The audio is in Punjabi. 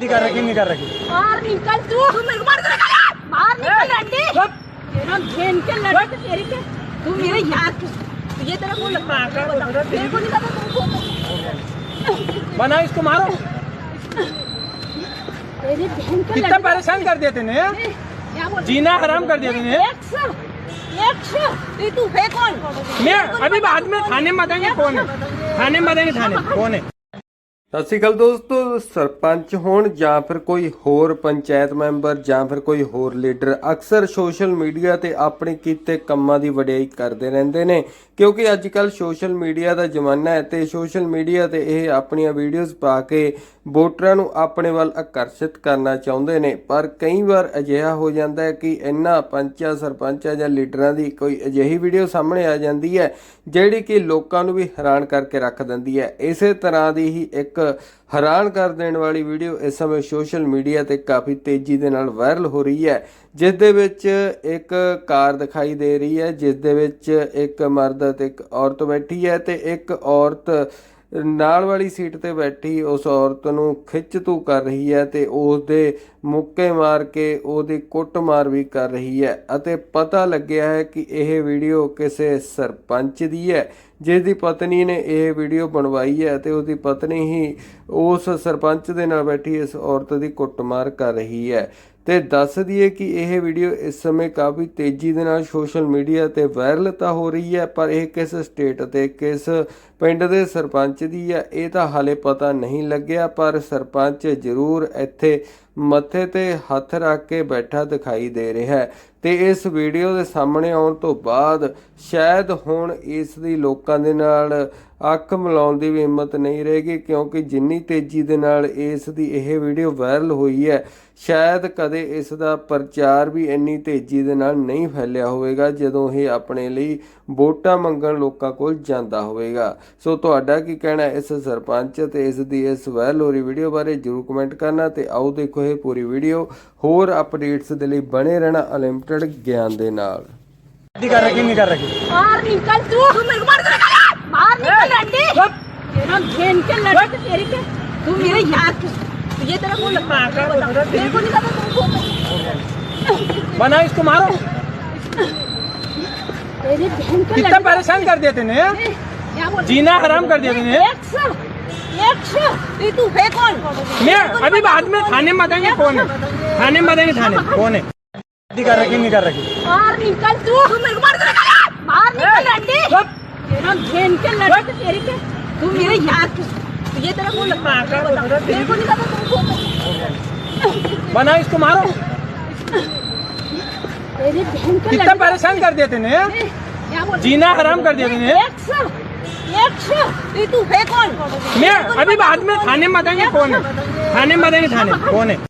नहीं कर रखी नहीं कर रखी। बाहर निकल तू। तू मेरे को मार कर बाहर निकल अंडी तेरा घेन के लड़के तेरे के। तू मेरे यार की ये तेरा कौन लगता है मेरे को नहीं पता तुमको बना इसको मारो। तेरी बहन के कितना परेशान कर दिया तूने जीना हराम कर दिया तूने। एक सौ एक सौ। ये तू है कौन? मैं अभी बाद में थाने में बताएँगे कौन है। थाने में बताएँगे थाने। कौन है? ਸਤਿ ਸ਼੍ਰੀ ਅਕਾਲ ਦੋਸਤੋ, ਸਰਪੰਚ ਹੋਣ ਜਾਂ ਫਿਰ ਕੋਈ ਹੋਰ ਪੰਚਾਇਤ ਮੈਂਬਰ ਜਾਂ ਫਿਰ ਕੋਈ ਹੋਰ ਲੀਡਰ ਅਕਸਰ ਸੋਸ਼ਲ ਮੀਡੀਆ ਤੇ ਆਪਣੇ ਕੀਤੇ ਕੰਮਾਂ ਦੀ ਵਡਿਆਈ ਕਰਦੇ ਰਹਿੰਦੇ ਨੇ, ਕਿਉਂਕਿ ਅੱਜ ਕੱਲ ਸੋਸ਼ਲ ਮੀਡੀਆ ਦਾ ਜ਼ਮਾਨਾ ਹੈ ਤੇ ਸੋਸ਼ਲ ਮੀਡੀਆ ਤੇ ਇਹ ਆਪਣੀਆਂ ਵੀਡੀਓਜ਼ ਪਾ ਕੇ ਵੋਟਰਾਂ ਨੂੰ ਆਪਣੇ ਵੱਲ ਆਕਰਸ਼ਿਤ ਕਰਨਾ ਚਾਹੁੰਦੇ ਨੇ। ਪਰ ਕਈ ਵਾਰ ਅਜਿਹਾ ਹੋ ਜਾਂਦਾ ਹੈ ਕਿ ਇਹਨਾਂ ਪੰਚਾਂ, ਸਰਪੰਚਾਂ ਜਾਂ ਲੀਡਰਾਂ ਦੀ ਕੋਈ ਅਜਿਹੀ ਵੀਡੀਓ ਸਾਹਮਣੇ ਆ ਜਾਂਦੀ ਹੈ, ਜਿਹੜੀ ਕਿ ਲੋਕਾਂ ਨੂੰ ਵੀ ਹੈਰਾਨ ਕਰਕੇ ਰੱਖ ਦਿੰਦੀ ਹੈ। ਇਸੇ ਤਰ੍ਹਾਂ ਦੀ ਹੀ ਇੱਕ ਹੈਰਾਨ ਕਰ ਦੇਣ ਵਾਲੀ ਵੀਡੀਓ ਇਸ ਸਮੇਂ ਸੋਸ਼ਲ ਮੀਡੀਆ ਤੇ ਕਾਫੀ ਤੇਜ਼ੀ ਦੇ ਨਾਲ ਵਾਇਰਲ ਹੋ ਰਹੀ ਹੈ, ਜਿਸ ਦੇ ਵਿੱਚ ਇੱਕ ਕਾਰ ਦਿਖਾਈ ਦੇ ਰਹੀ ਹੈ, ਜਿਸ ਦੇ ਵਿੱਚ ਇੱਕ ਮਰਦ ਅਤੇ ਇੱਕ ਔਰਤ ਬੈਠੀ ਹੈ ਤੇ ਇੱਕ ਔਰਤ ਨਾਲ ਵਾਲੀ ਸੀਟ ਤੇ ਬੈਠੀ ਉਸ ਔਰਤ ਨੂੰ ਖਿੱਚ ਤੂ ਕਰ ਰਹੀ ਹੈ ਤੇ ਉਸ ਦੇ ਮੁੱਕੇ ਮਾਰ ਕੇ ਉਹਦੀ ਕੁੱਟਮਾਰ ਵੀ ਕਰ ਰਹੀ ਹੈ ਅਤੇ ਪਤਾ ਲੱਗਿਆ ਹੈ ਕਿ ਇਹ ਵੀਡੀਓ ਕਿਸੇ ਸਰਪੰਚ ਦੀ ਹੈ ਜਿਸ ਦੀ ਪਤਨੀ ਨੇ ਇਹ ਵੀਡੀਓ ਬਣਵਾਈ ਹੈ ਤੇ ਉਹਦੀ ਪਤਨੀ ਹੀ ਉਸ ਸਰਪੰਚ ਦੇ ਨਾਲ ਬੈਠੀ ਇਸ ਔਰਤ ਦੀ ਕੁੱਟਮਾਰ ਕਰ ਰਹੀ ਹੈ। ਤੇ ਦੱਸ ਦਈਏ ਕਿ ਇਹ ਵੀਡੀਓ ਇਸ ਸਮੇਂ ਕਾਫੀ ਤੇਜ਼ੀ ਦੇ ਨਾਲ ਸੋਸ਼ਲ ਮੀਡੀਆ ਤੇ ਵਾਇਰਲ ਤਾਂ ਹੋ ਰਹੀ ਹੈ, ਪਰ ਇਹ ਕਿਸ ਸਟੇਟ ਤੇ ਕਿਸ ਪਿੰਡ ਦੇ ਸਰਪੰਚ ਦੀ ਹੈ, ਇਹ ਤਾਂ ਹਾਲੇ ਪਤਾ ਨਹੀਂ ਲੱਗਿਆ, ਪਰ ਸਰਪੰਚ ਜ਼ਰੂਰ ਇੱਥੇ ਮੱਥੇ ਤੇ ਹੱਥ ਰੱਖ ਕੇ ਬੈਠਾ ਦਿਖਾਈ ਦੇ ਰਿਹਾ ਹੈ ਤੇ ਇਸ ਵੀਡੀਓ ਦੇ ਸਾਹਮਣੇ ਆਉਣ ਤੋਂ ਬਾਅਦ ਸ਼ਾਇਦ ਹੁਣ ਇਸ ਦੀ ਲੋਕਾਂ ਦੇ ਨਾਲ ਅੱਖ ਮਿਲਾਉਣ ਦੀ ਵੀ ਹਿੰਮਤ ਨਹੀਂ ਰਹੇਗੀ, ਕਿਉਂਕਿ ਜਿੰਨੀ ਤੇਜ਼ੀ ਦੇ ਨਾਲ ਇਸ ਦੀ ਇਹ ਵੀਡੀਓ ਵਾਇਰਲ ਹੋਈ ਹੈ, ਸ਼ਾਇਦ ਕਦੇ ਇਸ ਦਾ ਪ੍ਰਚਾਰ ਵੀ ਇੰਨੀ ਤੇਜ਼ੀ ਦੇ ਨਾਲ ਨਹੀਂ ਫੈਲਿਆ ਹੋਵੇਗਾ, ਜਦੋਂ ਇਹ ਆਪਣੇ ਲਈ ਵੋਟਾਂ ਮੰਗਣ ਲੋਕਾਂ ਕੋਲ ਜਾਂਦਾ ਹੋਵੇਗਾ। ਸੋ ਤੁਹਾਡਾ ਕੀ ਕਹਿਣਾ ਇਸ ਸਰਪੰਚ ਤੇ ਇਸ ਦੀ ਇਸ ਵਾਇਰਲ ਹੋ ਰਹੀ ਵੀਡੀਓ ਬਾਰੇ? ਜਰੂਰ ਕਮੈਂਟ ਕਰਨਾ ਤੇ ਆਓ ਦੇਖੋ ਇਹ ਪੂਰੀ ਵੀਡੀਓ ਹੋਰ ਅਪਡੇਟਸ ਦੇ ਲਈ ਬਣੇ ਰਹਿਣਾ ਅਨਲਿਮਟਿਡ ਗਿਆਨ ਦੇ ਨਾਲ नहीं कर रखी नहीं कर रखी बाहर निकल तू तू मेरे को मार कर बाहर निकल अंडी तेरा घेन के लड़के तेरे के तू मेरे यार की ये तेरा कौन लगता है बता। मेरे को नहीं पता तुमको बना इसको मारो तेरी बहन के कितना परेशान कर दिया तूने क्या बोल जीना हराम कर दिया तूने एक सौ तू है कौन? मैं अभी बाद में थाने में बताएँगे कौन है। थाने में बताएँगे थाने। कौन है? कर रखी नहीं कर रखी बाहर निकल तू। तू मेरे को मार कर बाहर निकल तेरा के लड़के तेरे के। तू मेरे यार ये तेरा कौन लगता है बता। मेरे को नहीं पता बना इसको मारो। तेरी बहन के कितना परेशान कर दिया तूने जीना हराम कर दिया तूने एक सौ एक सौ ये तू है कौन मैं अभी बाद में थाने में बताएंगे कौन है थाने में बताएंगे थाने कौन है